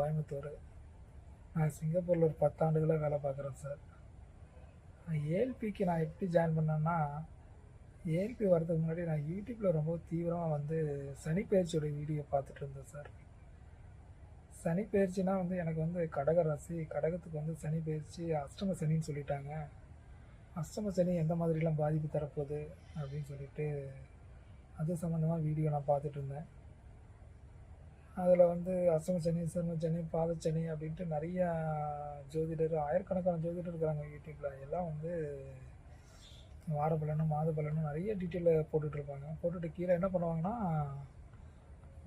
கோயம்புத்தூர். நான் சிங்கப்பூரில் ஒரு பத்தாண்டுகளாக வேலை பார்க்குறேன் சார் ஏஎல்பிக்கு நான் எப்படி ஜாயின் பண்ணேன்னா ஏஎல்பி வரதுக்கு முன்னாடி நான் யூடியூப்பில் ரொம்ப தீவிரமாக வந்து சனிப்பயிற்சியோடைய வீடியோ பார்த்துட்டு இருந்தேன் சார் சனி பயிற்சினா வந்து எனக்கு வந்து கடக ராசி கடகத்துக்கு வந்து சனி பயிற்சி அஷ்டம சனின்னு சொல்லிட்டாங்க. அஷ்டம சனி எந்த மாதிரிலாம் பாதிப்பு தரப்போகுது அப்படின்னு சொல்லிட்டு அது சம்மந்தமாக வீடியோ நான் பார்த்துட்டு இருந்தேன். அதில் வந்து அசம் சனி சர்ம சனி பாதச்சனி அப்படின்ட்டு நிறையா ஜோதிடர் ஆயிரக்கணக்கான ஜோதிடர் இருக்கிறாங்க யூடியூப்பில் எல்லாம் வந்து வார பலனும் மாத பலனும் நிறைய டீட்டெயிலில் போட்டுட்ருப்பாங்க போட்டுட்டு கீழே என்ன பண்ணுவாங்கன்னா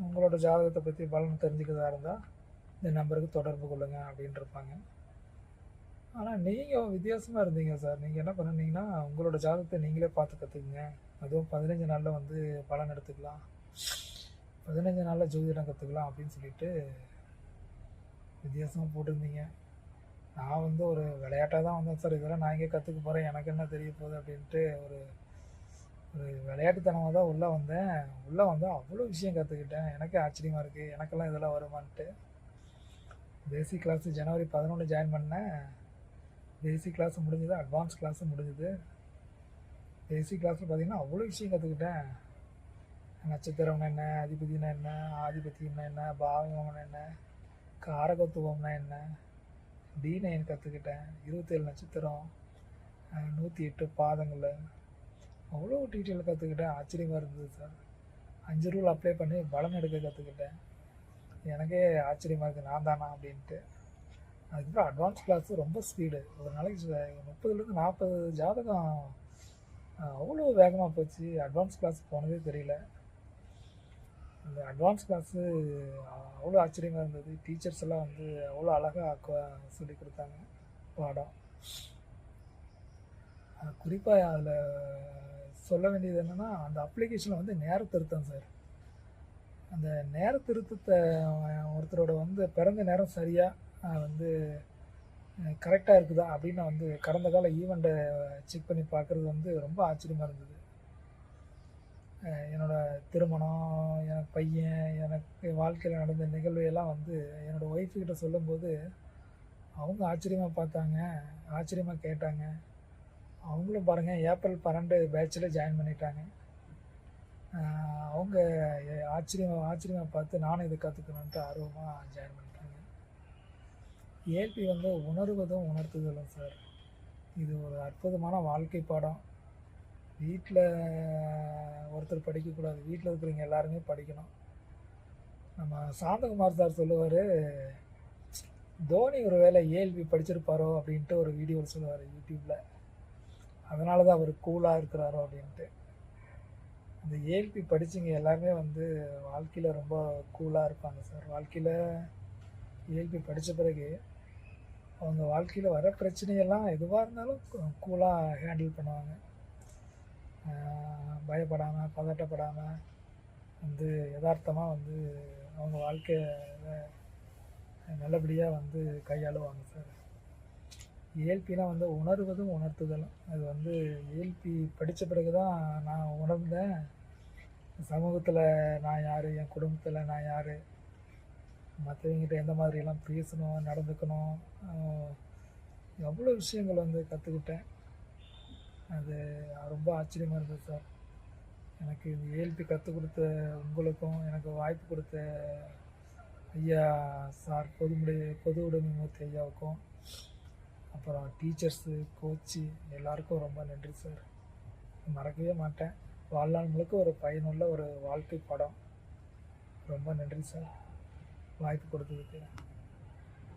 உங்களோட ஜாதகத்தை பற்றி பலன் தெரிஞ்சுக்கிறதா இருந்தால் இந்த நம்பருக்கு தொடர்பு கொள்ளுங்க அப்படின்ட்டு இருப்பாங்க. ஆனால் நீங்கள் வித்தியாசமாக இருந்தீங்க சார். நீங்கள் என்ன பண்ணுனீங்கன்னா உங்களோட ஜாதகத்தை நீங்களே பார்த்து கற்றுக்குங்க அதுவும் பதினஞ்சு நாளில் வந்து பலன் எடுத்துக்கலாம். பதினஞ்சு நாளில் ஜோதிடம் கற்றுக்கலாம் அப்படின்னு சொல்லிட்டு வித்தியாசமாக போட்டிருந்தீங்க. நான் வந்து ஒரு விளையாட்டாக தான் வந்தேன் சார். இதெல்லாம் நான் எங்கே கற்றுக்க போகிறேன் எனக்கு என்ன தெரிய போகுது அப்படின்ட்டு ஒரு ஒரு விளையாட்டுத்தனமாக தான் உள்ளே வந்தேன். உள்ளே வந்து அவ்வளோ விஷயம் கற்றுக்கிட்டேன் எனக்கே ஆச்சரியமாக இருக்குது எனக்கெல்லாம் இதெல்லாம் வருமான்ட்டு. பேசிக் கிளாஸ் ஜனவரி பதினொன்று ஜாயின் பண்ணேன். பேசிக் கிளாஸ் முடிஞ்சது அட்வான்ஸ் கிளாஸும் முடிஞ்சுது. பேசிக் கிளாஸில் பார்த்தீங்கன்னா அவ்வளோ விஷயம் கற்றுக்கிட்டேன் நட்சத்திரம்னா என்ன அதிபதினா என்ன ஆதிபத்தியம்னா என்ன பாவம்னா என்ன காரகத்துவம்னா என்ன டி நைன் கற்றுக்கிட்டேன் இருபத்தேழு நட்சத்திரம் நூற்றி எட்டு பாதங்கள் அவ்வளோ டீட்டெயில் கற்றுக்கிட்டேன் ஆச்சரியமாக இருந்தது சார் அஞ்சு ரூல் அப்ளை பண்ணி பலன் எடுக்க கற்றுக்கிட்டேன் எனக்கே ஆச்சரியமாக இருக்குது நான் தானா அப்படின்ட்டு. அதுக்கப்புறம் அட்வான்ஸ் கிளாஸ் ரொம்ப ஸ்பீடு ஒரு நாளைக்கு முப்பதுலேருந்து நாற்பது ஜாதகம் அவ்வளோ வேகமாக போச்சு. அட்வான்ஸ் கிளாஸ் போனதே தெரியல. அந்த அட்வான்ஸ் கிளாஸு அவ்வளோ ஆச்சரியமாக இருந்தது. டீச்சர்ஸ் எல்லாம் வந்து அவ்வளோ அழகாக சொல்லி கொடுத்தாங்க பாடம். குறிப்பாக அதில் சொல்ல வேண்டியது என்னென்னா அந்த அப்ளிகேஷனில் வந்து நேர திருத்தம் சார் அந்த நேர திருத்தத்தை ஒருத்தரோட வந்து பிறந்த நேரம் சரியாக வந்து கரெக்டாக இருக்குதா அப்படின்னு நான் வந்து கடந்த கால ஈவெண்ட்டை செக் பண்ணி பார்க்குறது வந்து ரொம்ப ஆச்சரியமாக இருந்தது. என்னோட திருமணம் எனக்கு பையன் எனக்கு வாழ்க்கையில் நடந்த நிகழ்வு எல்லாம் வந்து என்னோடய ஒய்ஃப்கிட்ட சொல்லும்போது அவங்க ஆச்சரியமாக பார்த்தாங்க ஆச்சரியமாக கேட்டாங்க. அவங்களும் பாருங்கள் ஏப்ரல் பன்னெண்டு பேட்சில் ஜாயின் பண்ணிட்டாங்க. அவங்க ஆச்சரியமாக ஆச்சரியமாக பார்த்து நானும் இதை கற்றுக்கணுன்ட்டு ஆர்வமாக ஜாயின் பண்ணிட்டாங்க. ஏல்பி வந்து உணர்வதும் உணர்த்துதலும் சார். இது ஒரு அற்புதமான வாழ்க்கை பாடம். வீட்டில் ஒருத்தர் படிக்கக்கூடாது. வீட்டில் இருக்கிறவங்க எல்லாருமே படிக்கணும். நம்ம சாந்தகுமார் சார் சொல்லுவார் தோனி ஒரு வேளை ஏஎல்பி படிச்சிருப்பாரோ? அப்படின்ட்டு ஒரு வீடியோவில் சொல்லுவார் யூடியூப்பில் அதனால தான் அவர் கூலாக இருக்கிறாரோ அப்படின்ட்டு. இந்த ஏஎல்பி படித்தவங்க எல்லாருமே வந்து வாழ்க்கையில் ரொம்ப கூலாக இருப்பாங்க சார். வாழ்க்கையில் ஏஎல்பி படித்த பிறகு அவங்க வாழ்க்கையில் வர பிரச்சனையெல்லாம் எதுவாக இருந்தாலும் கூலாக ஹேண்டில் பண்ணுவாங்க. பயப்படாமல் பதட்டப்படாமல் வந்து யதார்த்தமாக வந்து அவங்க வாழ்க்கையை நல்லபடியாக வந்து கையாளுவாங்க சார். ஏஎல்பினா வந்து உணர்வதும் உணர்த்துதலும். அது வந்து ஏஎல்பி படித்த பிறகு தான் நான் உணர்ந்தேன். சமூகத்தில் நான் யார்? என் குடும்பத்தில் நான் யார்? மற்றவங்கிட்ட எந்த மாதிரியெல்லாம் பேசணும் நடந்துக்கணும் எவ்வளோ விஷயங்கள் வந்து கற்றுக்கிட்டேன் அது ரொம்ப ஆச்சரியமாக இருந்தது சார். எனக்கு இந்த ஏஎல்பி கற்றுக் கொடுத்த உங்களுக்கும் எனக்கு வாய்ப்பு கொடுத்த ஐயா சார் பொதுமுடி பொது உடைமை மூர்த்தி ஐயாவுக்கும் அப்புறம் டீச்சர்ஸு கோச்சு எல்லாருக்கும் ரொம்ப நன்றி சார். மறக்கவே மாட்டேன். வாழ்நாள் முழுக்க ஒரு பயனுள்ள ஒரு வாழ்க்கை படம். ரொம்ப நன்றி சார். வாய்ப்பு கொடுத்ததுக்கு.